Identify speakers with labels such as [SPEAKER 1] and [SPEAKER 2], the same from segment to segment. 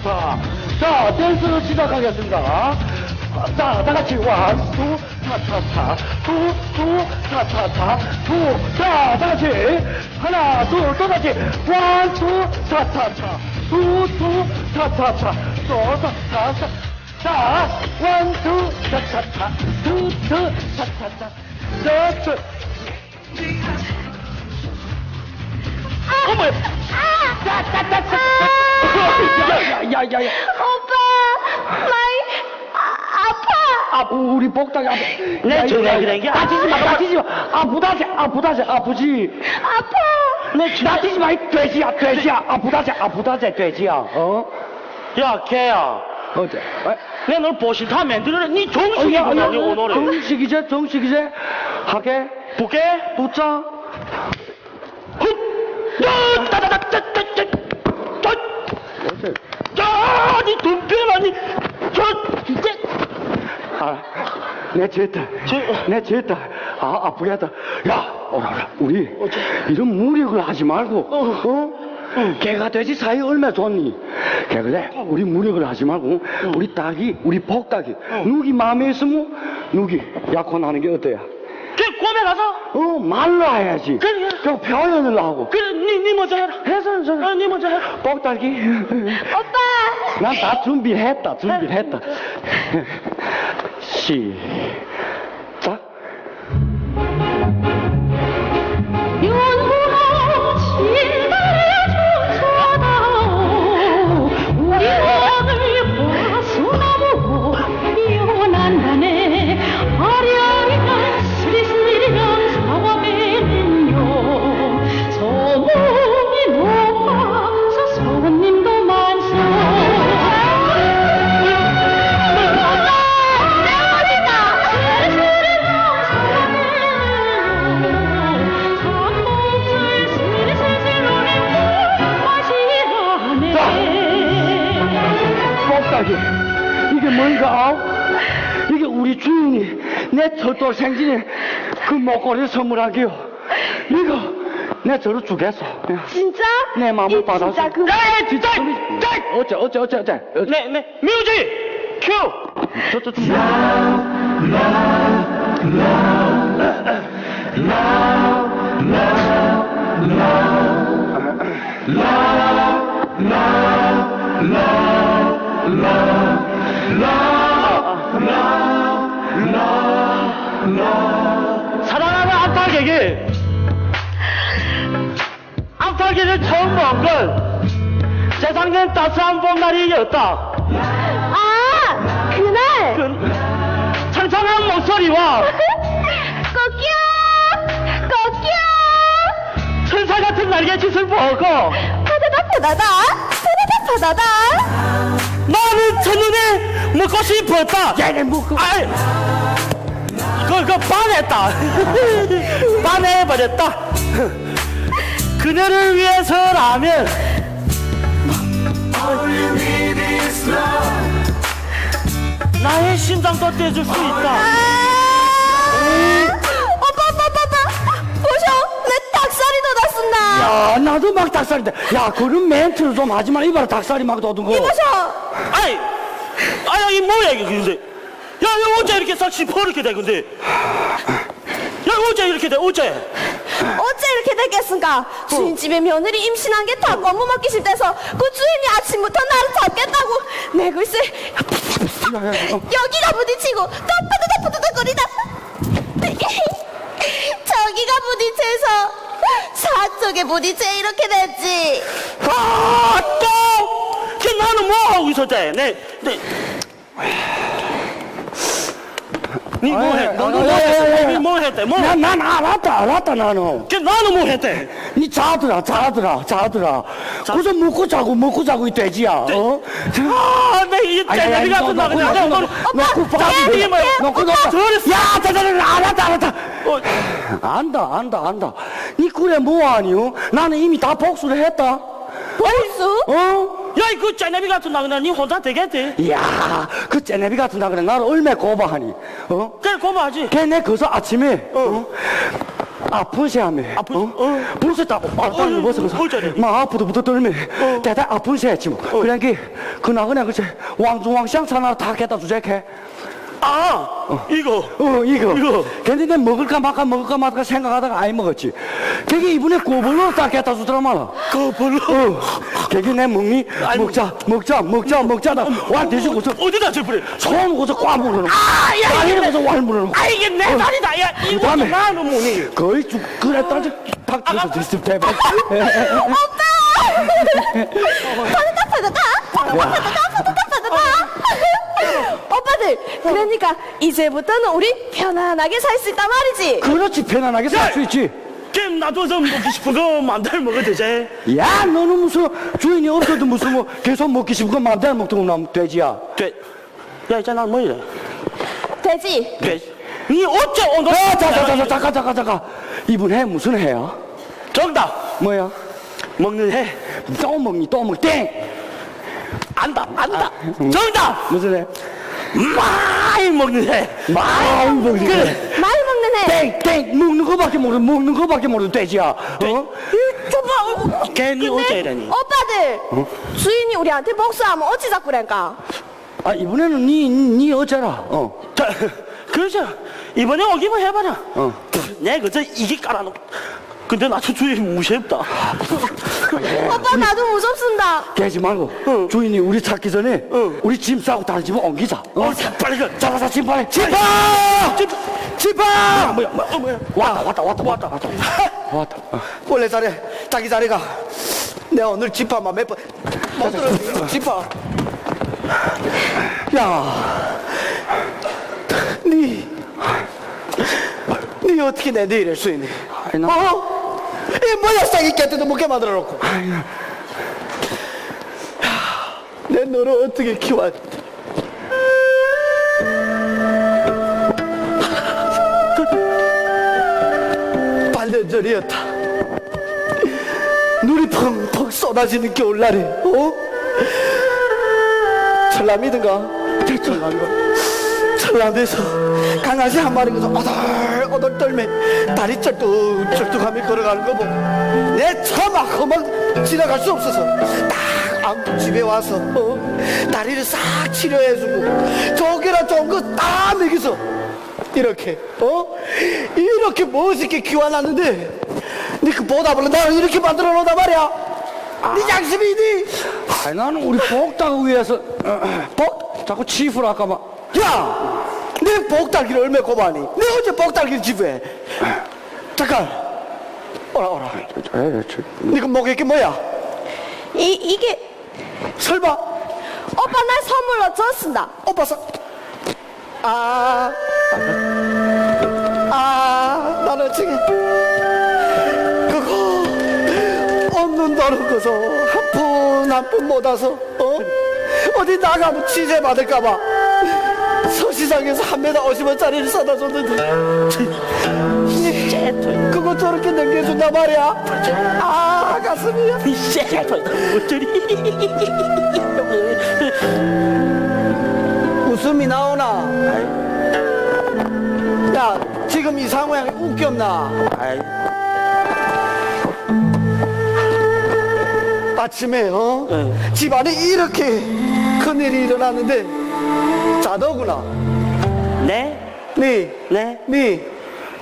[SPEAKER 1] 차차차차차. 자, 댄스를 시작하겠습니다. 아, 자, 다 같이 원, 투, 차차차, 투, 투, 차차차, 투. 자, 다 같이 하나, 둘, 또 같이 원, 투, 차차차, 투, 투, 차차차, 또, 자, 자, 원, 투, 차차차, 투, 투, 차차차, 저, 저. 어머,
[SPEAKER 2] 아!
[SPEAKER 1] 짜짜짜짜. 야, 야, 야, 야.
[SPEAKER 2] 오빠, 많이 아, 아파.
[SPEAKER 1] 아, 우리 복당이 아파.
[SPEAKER 3] 내 전화 그래, 게
[SPEAKER 1] 다치지 마, 다치지 마. 아프다지, 아프다지, 아프지.
[SPEAKER 2] 아파.
[SPEAKER 1] 내 다치지 마, 이 돼지야, 돼지야. 아프다지, 아프다지, 돼지야. 어?
[SPEAKER 3] 야, 걔야.
[SPEAKER 1] 어째? 어?
[SPEAKER 3] 내널 보신타 만들어. 니
[SPEAKER 1] 어,
[SPEAKER 3] 정식이
[SPEAKER 1] 야,
[SPEAKER 3] 뭐냐,
[SPEAKER 1] 야,
[SPEAKER 3] 오늘은.
[SPEAKER 1] 정식이제, 정식이제. 하게,
[SPEAKER 3] 볼게.
[SPEAKER 1] 붙자.
[SPEAKER 3] 야, 니 눈변 아니. 저, 진짜.
[SPEAKER 1] 아, 내 죄다.
[SPEAKER 3] 저-
[SPEAKER 1] 내 죄다. 아, 아프게 하다. 야, 오라, 오라. 우리 이런 무력을 하지 말고, 어? 개가 돼지 사이 얼마나 좋니? 걔 그래, 우리 무력을 하지 말고, 우리 딸이, 우리 복닭이, 누기 마음에 있으면, 누기 약혼하는 게 어때야?
[SPEAKER 3] 걔 꿈에 가서.
[SPEAKER 1] 어, 말로 해야지.
[SPEAKER 3] 그래.
[SPEAKER 1] 그 표현을 하고.
[SPEAKER 3] 그래, 니, 니 먼저 해라.
[SPEAKER 1] 해서, 해서.
[SPEAKER 3] 어, 니 먼저 해라.
[SPEAKER 1] 복닭이.
[SPEAKER 2] 오빠.
[SPEAKER 1] 난 다 준비했다, 준비했다. 시작. 내 첫돌 생신에 그 목걸이를 선물하기요. 이거 내 저로 주겠어.
[SPEAKER 2] 진짜?
[SPEAKER 1] 내 마음을
[SPEAKER 2] 이
[SPEAKER 1] 받아서.
[SPEAKER 2] 진짜 그
[SPEAKER 3] 야, 진짜. 야!
[SPEAKER 1] 어째 어째 어째 어째. 어째.
[SPEAKER 3] 네, 네. 뮤직! 큐!
[SPEAKER 1] 저, 저, 저.
[SPEAKER 3] 건 세상엔 따스한 봄날이었다.
[SPEAKER 2] 아, 그날
[SPEAKER 3] 그 창창한 목소리와
[SPEAKER 2] 꼬끼야 꼬끼야
[SPEAKER 3] 천사 같은 날개짓을 보고
[SPEAKER 2] 파다다 파다다 파다다 파다다
[SPEAKER 3] 나는 첫눈에 먹고 싶었다.
[SPEAKER 1] 얘네 뭐그
[SPEAKER 3] 아이, 그, 그, 반했다. 반해버렸다. 그녀를 위해서라면 나의 심장도 떼줄 수 있다.
[SPEAKER 2] 아, 오빠 오빠 오빠 오빠 보셔 내 닭살이 돋았습니다
[SPEAKER 1] 야, 나도 막 닭살인데. 야, 그런 멘트를 좀 하지 마. 이봐라, 닭살이 막 돋은 거.
[SPEAKER 2] 보셔
[SPEAKER 3] 아이, 아야, 이 뭐야, 이게, 근데. 야, 야, 어째 이렇게 싹 이렇게 돼, 근데. 야, 어째 이렇게 돼, 어째.
[SPEAKER 2] 어째 이렇게 됐겠습니까? 주인집에 며느리 임신한 게다 업무 맡기 싫대서 그 주인이 아침부터 나를 잡겠다고 내 글쎄
[SPEAKER 1] 야, 야, 어.
[SPEAKER 2] 여기가 부딪히고 또 파드다 파드다거리다 저기가 부딪혀서 사쪽에 부딪혀 이렇게 됐지
[SPEAKER 3] 아, 또! 걔 나는 뭐 하고 있었대? 내, 내. 니뭐뭐 뭐? 뭐?
[SPEAKER 1] 난, 난 알았다, 알았다, 나는.
[SPEAKER 3] 걔 나는 뭐 했대?
[SPEAKER 1] 니 자더라, 자더라, 자더라. 그래서 먹고 자고, 먹고 자고 이 돼지야, 어?
[SPEAKER 3] 아, 내이
[SPEAKER 1] 아이, 아이,
[SPEAKER 3] 째려비 같은
[SPEAKER 1] 너,
[SPEAKER 3] 나
[SPEAKER 1] 너,
[SPEAKER 3] 그냥.
[SPEAKER 1] 너,
[SPEAKER 3] 너,
[SPEAKER 1] 너,
[SPEAKER 3] 너,
[SPEAKER 1] 너, 그
[SPEAKER 3] 자,
[SPEAKER 1] 밥이
[SPEAKER 3] 이게 뭐야?
[SPEAKER 1] 너, 그, 너,
[SPEAKER 3] 저랬어.
[SPEAKER 1] 야, 자, 자, 자, 알았다, 알았다.
[SPEAKER 3] 어,
[SPEAKER 1] 안다, 안다, 안다. 니 그래 뭐하니요? 나는 이미 다 복수를 했다.
[SPEAKER 2] 복수?
[SPEAKER 1] 어?
[SPEAKER 3] 야, 그 째려비 같은 나 그냥 니 혼자 되겠대?
[SPEAKER 1] 이야, 그 째내비 같은 나 그래 나를 얼마나 고마하니? 어?
[SPEAKER 3] 그래, 고마하지.
[SPEAKER 1] 걔내 거서 아침에 어? 아픈 새하며
[SPEAKER 3] 아픈-
[SPEAKER 1] 어?
[SPEAKER 3] 어.
[SPEAKER 1] 다
[SPEAKER 3] 어,
[SPEAKER 1] 벗어서
[SPEAKER 3] 어, 어쩌래?
[SPEAKER 1] 막 아프도 부터 떨면 대대 아픈 새지 뭐 그냥 게 그나 그냥 그치 왕중왕香하나 다 갖다 주제게
[SPEAKER 3] 아 이거
[SPEAKER 1] 어 이거
[SPEAKER 3] 이거.
[SPEAKER 1] 근데 내 먹을까 말까 먹을까 말까 생각하다가 아예 먹었지 그게 이번에 고블로 다 갖다 주더라 말아
[SPEAKER 3] 그 별로
[SPEAKER 1] 어 내 먹니?
[SPEAKER 3] 아이고.
[SPEAKER 1] 먹자 먹자 먹자 먹자다. 와 대주고서
[SPEAKER 3] 어디다 저버려?
[SPEAKER 1] 손 고서 꽉 물어놓고
[SPEAKER 3] 아 야
[SPEAKER 1] 다리를 고서 왈 물어놓고
[SPEAKER 3] 아 이게 내 다리다. 야 이거. 나는 뭐니?
[SPEAKER 1] 거의 죽 그랬다 탁 쳐서 됐을 때
[SPEAKER 2] 파드다 파드다 파드다 파드다 파드다 오빠들 그러니까 이제부터는 우리 편안하게 살 수 있단 말이지.
[SPEAKER 1] 그렇지 편안하게 살 수 있지
[SPEAKER 3] 게임 놔둬서 먹고 싶은 거 마음대로 먹어도 되지.
[SPEAKER 1] 야 너는 무슨 주인이 없어도 무슨 뭐 계속 먹기 싶은 거 마음대로 먹던 놈 돼지야.
[SPEAKER 3] 돼야 이제 난 뭐이래?
[SPEAKER 2] 돼지?
[SPEAKER 3] 돼니 어째 오늘
[SPEAKER 1] 아 잠깐 잠깐 잠깐 잠깐 잠깐. 이분 해 무슨 해야?
[SPEAKER 3] 정답.
[SPEAKER 1] 뭐야?
[SPEAKER 3] 먹는 해.
[SPEAKER 1] 또 먹니 또 먹니. 땡!
[SPEAKER 3] 안다 안다. 정답.
[SPEAKER 1] 무슨 해?
[SPEAKER 3] 많이 먹는 해.
[SPEAKER 1] 많이 먹니 그래.
[SPEAKER 2] 많이 먹는 해
[SPEAKER 1] 땡 땡 먹는 거밖에 모르 먹는 거밖에 모르 돼지야 어?
[SPEAKER 2] 줘봐
[SPEAKER 3] 괜히 어째
[SPEAKER 2] 근데
[SPEAKER 3] 이러니
[SPEAKER 2] 오빠들 주인이 우리한테 복수하면 어찌 자꾸 그럴까
[SPEAKER 1] 아 이번에는 니 니 어째라 어
[SPEAKER 3] 자, 그렇죠. 이번에 오기만 해봐라.
[SPEAKER 1] 어.
[SPEAKER 3] 내 그저 이게 깔아놓고. 근데 나 주주이 무섭다.
[SPEAKER 2] 오빠 나도 무섭습니다.
[SPEAKER 1] 깨지 말고 주인이 우리 찾기 전에 우리 짐 싸고 다른 집으로 옮기자. 어?
[SPEAKER 3] 어, 빨리 가.
[SPEAKER 1] 잡아서 짐 빨리. 짐파 짐파 뭐야 뭐야 뭐야. 왔다 왔다 왔다 왔다 왔다. 왔다. 어.
[SPEAKER 4] 원래 자리에 자기 자리가 내가 오늘 지파만 몇번 못 들어 지파 야니 니 어떻게 내 내일을 수 있니? 어? 이 싸기 깨뜨도 못게 만들어 놓고. 내 너를 어떻게 키워? 반년전이었다. 눈이 펑펑 쏟아지는 겨울날에 어? 철남이든가? 철남이가 철남에서 강아지 한 마리가 오돌오돌 떨며 다리 쩔뚝쩔뚝하며 걸어가는 거 보고 내 차마 그만 지나갈 수 없어서 딱 집에 와서 어? 다리를 싹 치료해주고 저기라 좋은 거다 먹여서 이렇게 어? 이렇게 멋있게 키워놨는데 니그 보답을 나를 이렇게 만들어 놓단 말이야. 네 양심이 있니.
[SPEAKER 1] 아니 나는 우리 복당 위해서 어, 어, 복? 자꾸 치프를 아까 막
[SPEAKER 4] 야, 내 복달기를 얼마나 고마니? 내 언제 복달기를 지부해? 잠깐, 오라 오라. 니그 목에 게 뭐야?
[SPEAKER 2] 이, 이게
[SPEAKER 4] 설마
[SPEAKER 2] 오빠 날 선물로 줬습니다
[SPEAKER 4] 오빠 사? 아, 아, 나는 지금 그거 없는 다는 거서 한 푼 한 푼 못 와서 어? 어디 나가면 취재 받을까봐 서시장에서 한 메다 50원짜리를 사다 줬는데 그거 저렇게 넘겨준단 말이야? 아 가슴이야. 웃음이 나오나? 야 지금 이 상황이 웃겼나? 아침에 어? 집안에 이렇게 큰일이 일어났는데 자더구나.
[SPEAKER 3] 네?
[SPEAKER 4] 네
[SPEAKER 3] 네?
[SPEAKER 4] 네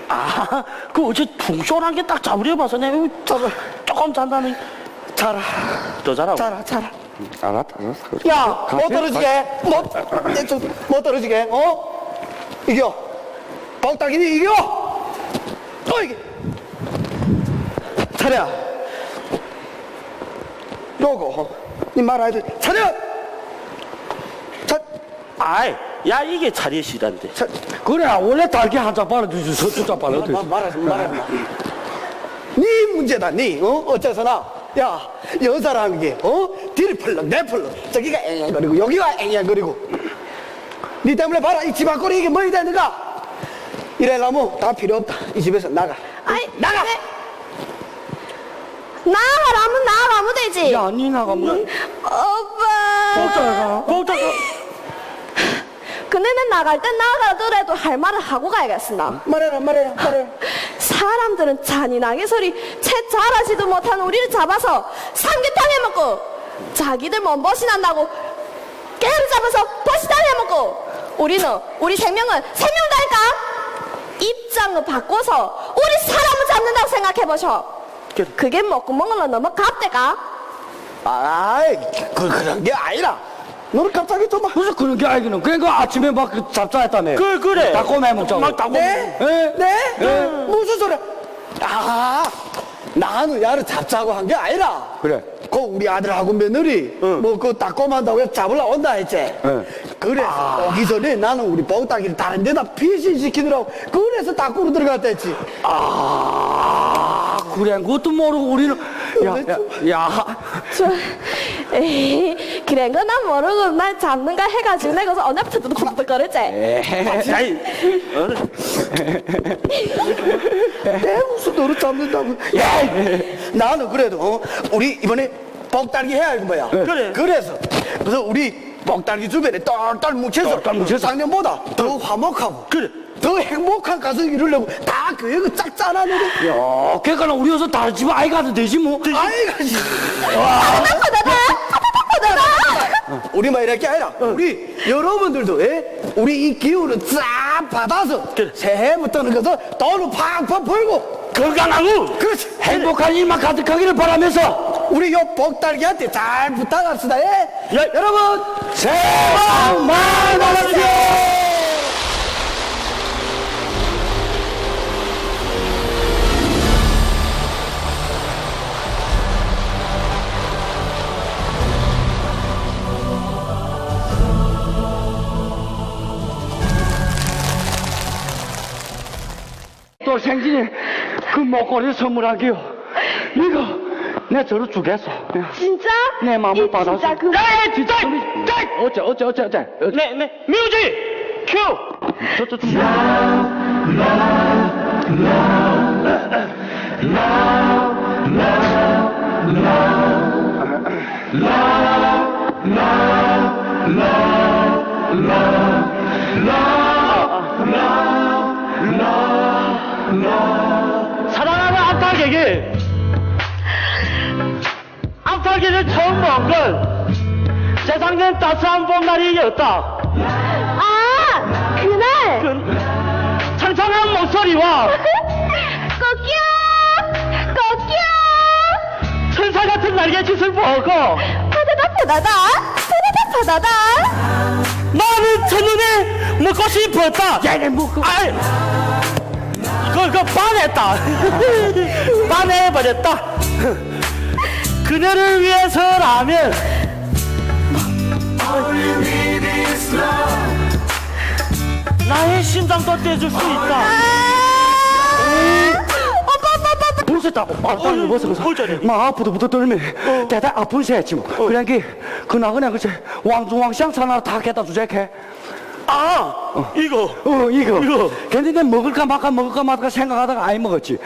[SPEAKER 3] 아, 그 어제 퉁쇼란 게딱 잡으려 봐서 내가
[SPEAKER 4] 잠깐
[SPEAKER 3] 조금 잔다니.
[SPEAKER 4] 자라.
[SPEAKER 3] 더 잘하고.
[SPEAKER 4] 자라 자라.
[SPEAKER 1] 알았다 알았어.
[SPEAKER 4] 야못 떨어지게? 못못 떨어지게? 어? 이겨. 박딱이니 이겨. 어 이게 차려 요거 니 말아야 돼 차려 차
[SPEAKER 3] 아이, 야, 이게 차례시란데.
[SPEAKER 4] 차
[SPEAKER 1] 그래 원래 딸기 한장 빨아주지 장 빨아도
[SPEAKER 4] 마- 말하지 말하지 마. 네 문제다 네 어? 어째서나 야 여자라는 게 어? 뒤를 펄럭 내 펄럭. 저기가 앵앵거리고 여기가 앵앵거리고. 네 때문에 봐라 이 집 앞거리 이게 뭐이 되는가? 이래라면 다 필요 없다. 이 집에서 나가.
[SPEAKER 2] 아이
[SPEAKER 4] 나가!
[SPEAKER 2] 네. 나가라면 나가면 되지.
[SPEAKER 1] 야 니 나가면
[SPEAKER 2] 오빠.
[SPEAKER 1] 복당가
[SPEAKER 3] 꼭다가
[SPEAKER 2] 난 나갈 땐 나가더라도 할 말을 하고 가야겠습니다.
[SPEAKER 4] 말해라 말해라 말해라.
[SPEAKER 2] 사 사람들은 잔인하게 소리 채 잘하지도 못한 우리를 잡아서 삼계탕 해먹고 자기들 몸보신 한다고 개를 잡아서 보시탕 해먹고 우리는 우리 생명은 생명다니까? 입장을 바꿔서 우리 사람을 잡는다고 생각해보셔. 그게 먹구멍으로 너무 갑대가?
[SPEAKER 4] 아이 그, 그런 게 아니라 너는 갑자기 좀
[SPEAKER 1] 무슨 그런 게 아니기는 그러니까 아침에 막 그 잡자했다며
[SPEAKER 3] 그 그래
[SPEAKER 1] 닭꼬매 먹자고
[SPEAKER 3] 막 닭꼬매
[SPEAKER 4] 네?
[SPEAKER 1] 예?
[SPEAKER 4] 네? 무슨 소리야? 아, 나는 야를 잡자고 한 게 아니라.
[SPEAKER 1] 그래.
[SPEAKER 4] 그 우리 아들하고 며느리, 뭐그 닭꼬만다고 해서 잡으러 온다 했지. 그래서 오기 전에 나는 우리 뽕따기를 다른 데다 피신시키느라고 그래서 닭구로 들어갔다 했지.
[SPEAKER 1] 아 그래 그것도 모르고 우리는 야 야 야,
[SPEAKER 2] 저, 에이, 그런 거난 모르고 날 잡는가 해가지고 내가 그래서 언제부터 두둑두둑거렸지?
[SPEAKER 3] 아이. 어,
[SPEAKER 4] 내 무슨 너를 잡는다고. 야, 나는 그래도 어, 우리 이번에 뽕따기 해야 할 거야.
[SPEAKER 3] 그래.
[SPEAKER 4] 그래서 그래서 우리 뽕따기 주변에 똘똘 뭉쳐서
[SPEAKER 1] 똘똘 뭉쳐서.
[SPEAKER 4] 작년보다 더 화목하고
[SPEAKER 3] 그래
[SPEAKER 4] 더 행복한 가정 이루려고 다 계획을 짝 짜놨는데
[SPEAKER 1] 야 그러니까 우리 여서 다른 집 아이 가도 되지 뭐
[SPEAKER 4] 아이가 지 우리만 이럴 게 아니라 우리 여러분들도 예? 우리 이 기운을 쫙 받아서
[SPEAKER 3] 그래.
[SPEAKER 4] 새해부터는 그래서 돈을 팍팍 벌고
[SPEAKER 3] 건강하고
[SPEAKER 4] 그렇지
[SPEAKER 1] 행복한 일만 가득하기를 바라면서
[SPEAKER 4] 우리 요 복달기한테 잘 부탁합시다 예?
[SPEAKER 3] 야,
[SPEAKER 4] 여러분
[SPEAKER 1] 새해 복 많이 받으세요 또 생진이 그 목걸이를 선물하기요 이거 내 저로 주겠어
[SPEAKER 2] 진짜?
[SPEAKER 1] 내 마음을
[SPEAKER 2] 이
[SPEAKER 1] 받아서
[SPEAKER 2] 진짜
[SPEAKER 3] 그야 진짜
[SPEAKER 1] 어째 어째 어째 어째 어째
[SPEAKER 3] 네네 뮤직 큐
[SPEAKER 1] 저저 좀
[SPEAKER 3] 암탉에게 암탉이를 처음 본건 재작년 따스한 봄날이었다.
[SPEAKER 2] 아 그날?
[SPEAKER 3] 그 창창한 목소리와
[SPEAKER 2] 꼬끼야 꼬끼야
[SPEAKER 3] 천사 같은 날개짓을 보고
[SPEAKER 2] 파다다 파다다! 파다다 파다다!
[SPEAKER 3] 나는 첫눈에 먹고 싶었다.
[SPEAKER 1] 야내 먹고
[SPEAKER 3] 아이 그, 그 반했다 반해버렸다. 그녀를 위해서라면 나의 심장도 떼줄 수 있다.
[SPEAKER 1] 벌써 빨리 벗어 벗어
[SPEAKER 3] 어쩌네.
[SPEAKER 1] 막 아프도부터 떨면 대다 아픈 새지 뭐. 그냥 그 나 그냥 그제 왕중왕 하나 다 갖다 주제게
[SPEAKER 3] 아 이거
[SPEAKER 1] 어 이거
[SPEAKER 3] 이거.
[SPEAKER 1] 근데 내 먹을까 말까 먹을까 말까 생각하다가 아예 먹었지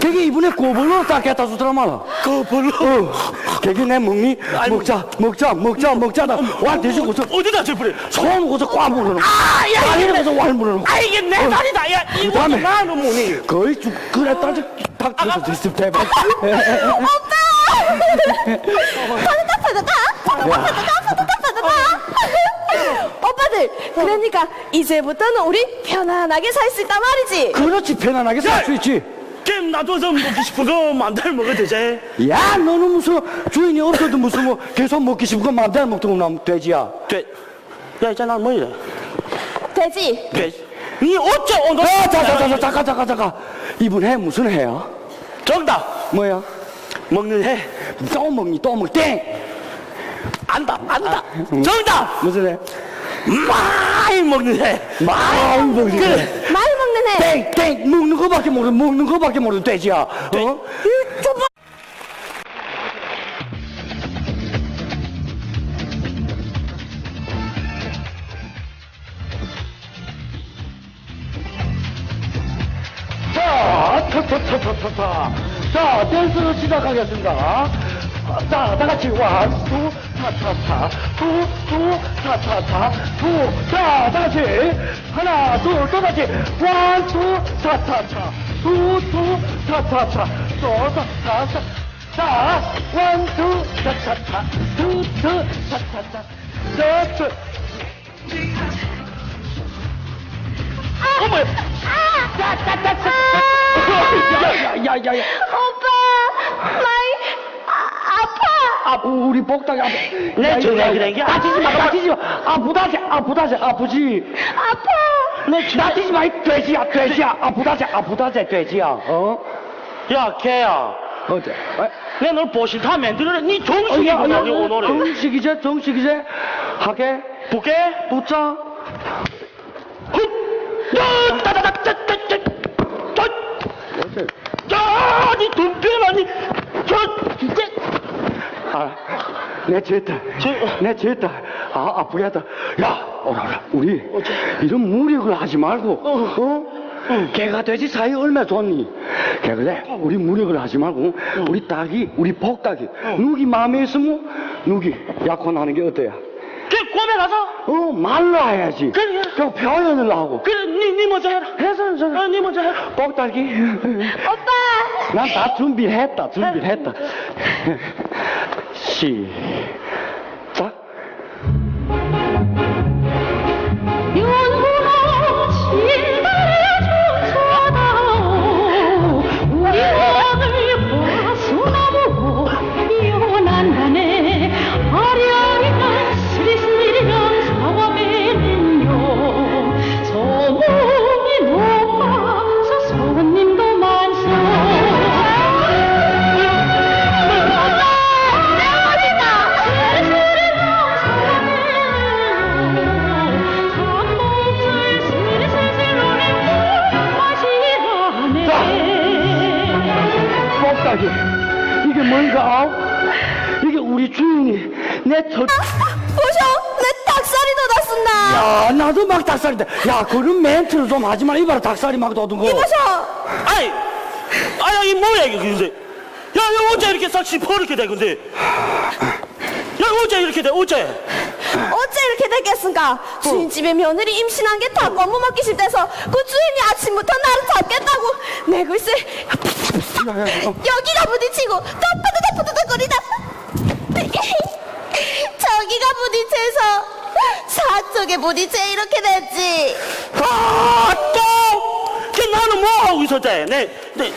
[SPEAKER 1] 그게 이번에 고블로 딱 갖다 주더라 말아
[SPEAKER 3] 그걸로
[SPEAKER 1] 어 그게 내 먹니 먹자 먹자 먹자 먹자다 와 대주고서
[SPEAKER 3] 어디다 저버려
[SPEAKER 1] 손 고서 꽉 물어놓고
[SPEAKER 3] 아야
[SPEAKER 1] 다리를 고서 왈 물어놓고
[SPEAKER 3] 아 이게 내 다리다 야 이거 나는 뭐니
[SPEAKER 1] 거의 죽 그래 따져 탁 들어서 됐을 때
[SPEAKER 2] 파다다 파다다 파다다 파다다 파다 다 오빠들. 그러니까 이제부터는 우리 편안하게 살 수 있단 말이지.
[SPEAKER 1] 그렇지 편안하게 살 수 있지.
[SPEAKER 3] 게임 놔둬서 먹고 싶은 거 마음대로 먹어도 되지?
[SPEAKER 1] 야 너는 무슨 주인이 없어도 무슨 뭐 계속 먹기 싶은 거 마음대로 먹도록 나면 돼지야.
[SPEAKER 3] 돼. 야 있잖아 뭐야
[SPEAKER 2] 돼지?
[SPEAKER 3] 니 어째 오늘
[SPEAKER 1] 아, 자자 자 자 잠깐 잠깐 잠깐. 이분 해 무슨 해야
[SPEAKER 3] 정답!
[SPEAKER 1] 뭐야?
[SPEAKER 3] 먹는 해.
[SPEAKER 1] 또 먹니 또 먹니 땡!
[SPEAKER 3] 안다 안다. 정답!
[SPEAKER 1] 무슨 해
[SPEAKER 3] 많이 먹는 해.
[SPEAKER 1] 많이 먹니
[SPEAKER 3] 그래
[SPEAKER 2] 말 먹는 애
[SPEAKER 1] 땡땡. 먹는 거밖에 모르 먹는 거밖에 모르 돼지야. 어? 자, 차차차차차차. 자, 댄스를 시작하겠습니다. 자, 다 같이 원, 투, 차차차 두, 두, 차차차 두, 자, 다 같이. 하나, 둘, 또 같이. 원, 투, 차차차 두, 두, 차차차 또, 자, 자, 자, 자, 원, 투, 차차차 두, 두, 차차차 저, 저, 어머야 야야야야.
[SPEAKER 2] 오빠, 아, 아
[SPEAKER 1] 우리 복당이 아파
[SPEAKER 3] 내 전화기 된게
[SPEAKER 1] 다치지 마 다치지 마 아프다지 아프다지 아프지
[SPEAKER 2] 아파.
[SPEAKER 3] 내 전-
[SPEAKER 1] 다치지 마 이 돼지야 돼지야 아프다지 아프다지 돼지야 어
[SPEAKER 3] 야, 걔야.
[SPEAKER 1] 어제
[SPEAKER 3] 내가 널 보신타 만들어. 니
[SPEAKER 1] 어,
[SPEAKER 3] 정식이
[SPEAKER 1] 야, 야,
[SPEAKER 3] 뭐냐, 오늘은.
[SPEAKER 1] 정식이제 정식이제 하게
[SPEAKER 3] 볼게.
[SPEAKER 1] 붙자
[SPEAKER 3] 야, 따다다다다다다.
[SPEAKER 1] 어제
[SPEAKER 3] 야, 니 눈빛 아니. 저, 진짜.
[SPEAKER 1] 아내 죄다.
[SPEAKER 3] 저-
[SPEAKER 1] 내 죄다. 아 아프겠다. 야 오라라 우리 이런 무력을 하지 말고 어? 개가 돼지 사이 얼마나 좋니? 걔 그래 우리 무력을 하지 말고 우리 딸이 우리 복닭이 누기 마음에 있으면 누기 약혼하는 게 어때야?
[SPEAKER 3] 걔 꿈에 가서.
[SPEAKER 1] 어 말로 해야지.
[SPEAKER 3] 그래.
[SPEAKER 1] 그 표현을 하고.
[SPEAKER 3] 그래, 니, 니 먼저 해라.
[SPEAKER 1] 해서 해서.
[SPEAKER 3] 어, 니 먼저 해라.
[SPEAKER 1] 복닭이.
[SPEAKER 2] 오빠.
[SPEAKER 1] 난 다 준비했다 준비했다 시 야, 그런 멘트를 좀 하지 마. 이봐라, 닭살이 막 돋은 거.
[SPEAKER 2] 보셔.
[SPEAKER 3] 아이, 아야, 이 뭐야, 이게, 근데. 야, 야, 어째 이렇게 싹 시 퍼렇게 돼, 근데. 야, 어째 이렇게 돼, 어째.
[SPEAKER 2] 어째 이렇게 됐겠습니까? 주인집에 며느리 임신한 게다 업무 맡기 싫대서 그 주인이 아침부터 나를 잡겠다고 내 글쎄 여기가 부딪히고 덮어드덕 부드덕거리다 저기가 부딪혀서 사쪽에 부딪혀 이렇게 됐지
[SPEAKER 3] 아, 또! 걔 나는 뭐 하고 있었대? 내, 내.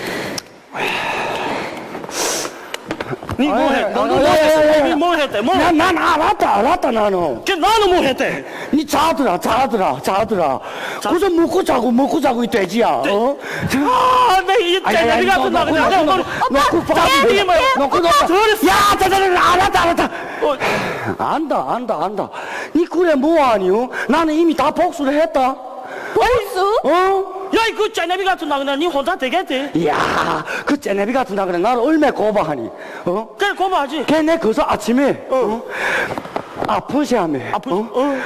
[SPEAKER 3] 니뭐
[SPEAKER 1] 아이,
[SPEAKER 3] 했, 너, 너
[SPEAKER 1] 아이,
[SPEAKER 3] 뭐
[SPEAKER 1] 아이,
[SPEAKER 3] 했어?
[SPEAKER 1] 아이,
[SPEAKER 3] 니뭐 했대? 뭐?
[SPEAKER 1] 난, 난 알았다, 알았다, 나는.
[SPEAKER 3] 걔 나는 뭐 했대?
[SPEAKER 1] 니 자더라, 자더라, 자더라. 그래서 먹고 자고, 먹고 자고 이 돼지야, 어?
[SPEAKER 3] 아, 내이
[SPEAKER 1] 너,
[SPEAKER 3] 같은
[SPEAKER 1] 너,
[SPEAKER 3] 나
[SPEAKER 1] 너,
[SPEAKER 3] 그냥.
[SPEAKER 1] 너,
[SPEAKER 3] 너,
[SPEAKER 1] 너, 너, 그
[SPEAKER 3] 자, 이게 뭐야?
[SPEAKER 1] 놓고 놓고. 야, 자자자, 알았다, 알았다.
[SPEAKER 3] 어,
[SPEAKER 1] 안다, 안다, 안다. 니 그래 뭐하니요? 나는 이미 다 복수를 했다.
[SPEAKER 2] 벌수?
[SPEAKER 1] 어?
[SPEAKER 3] 야, 그 째려비 같은 나 그냥 니 혼자 되겠대?
[SPEAKER 1] 이야, 그 째내비 같은 나 그래. 나를 얼마나 고마하니? 어?
[SPEAKER 3] 그래, 고마하지.
[SPEAKER 1] 걔내 거서 아침에 어?
[SPEAKER 3] 아픈-
[SPEAKER 1] 어?
[SPEAKER 3] 어.